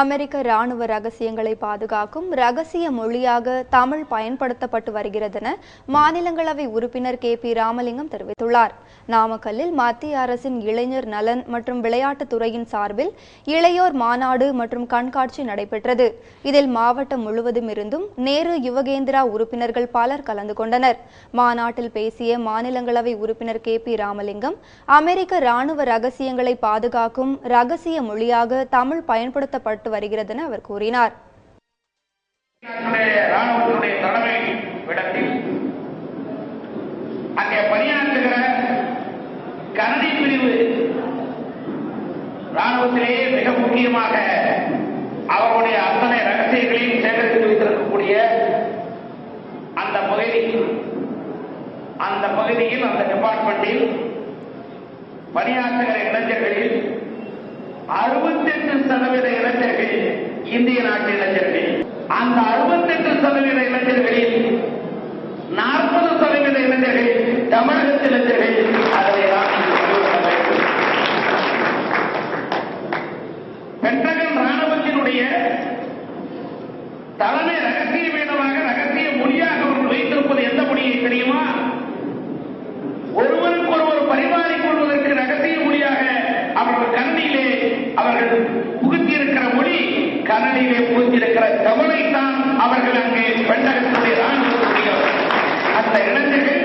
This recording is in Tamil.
அமெரிக்க ராணுவ ரகசியங்களை பாதுகாக்கும் ரகசிய மொழியாக தமிழ் பயன்படுத்தப்பட்டு வருகிறதென மாநிலங்களவை உறுப்பினர் கே பி ராமலிங்கம் தெரிவித்துள்ளார். நாமக்கல்லில் மத்திய அரசின் இளைஞர் நலன் மற்றும் விளையாட்டுத் துறையின் சார்பில் இளையோர் மாநாடு மற்றும் கண்காட்சி நடைபெற்றது. இதில் மாவட்டம் முழுவதும் இருந்தும் நேரு யுவகேந்திரா உறுப்பினர்கள் பலர் கலந்து கொண்டனர். மாநாட்டில் பேசிய மாநிலங்களவை உறுப்பினர் கே பி ராமலிங்கம் அமெரிக்க ராணுவ ரகசியங்களை பாதுகாக்கும் ரகசிய மொழியாக தமிழ் பயன்படுத்தப்பட்டு வருகிறதென அவர் கூறினார். அங்கே பணியாற்றுகிற கனடி பிரிவு ராணுவத்திலேயே மிக முக்கியமாக அவருடைய அத்தனை ரகசியங்களையும் சேகரித்து வைத்திருக்கக்கூடிய அந்த பகுதியில் அந்த பகுதியில் அந்த டிபார்ட்மெண்டில் பணியாற்றுகிற இளைஞர்களில் அறுபத்தெட்டு சதவீத இளைஞர்கள் இந்திய நாட்டு இளைஞர்கள் அந்த அறுபத்தெட்டு சதவீத இளைஞர்களில் நாற்பது சதவீத இளைஞர்கள் தமிழகத்து இளைஞர்கள் அதை நாம் பென்டகன் ராணுவத்தினுடைய தலைமை ரகசிய வேடமாக ரகசிய மொழியாக அவர்கள் வைத்திருப்பது எந்த மொழியை தெரியுமா? ஒருவருக்கு ஒருவர் பரிமாறிக் ரகசிய மொழியாக அவர்கள் கரணியிலே அவர்கள் அடியிலே புரிந்திருக்கிற கவலை தான் அவர்கள் அங்கே பெண்டகத்திலே தான் அந்த இளைஞர்கள்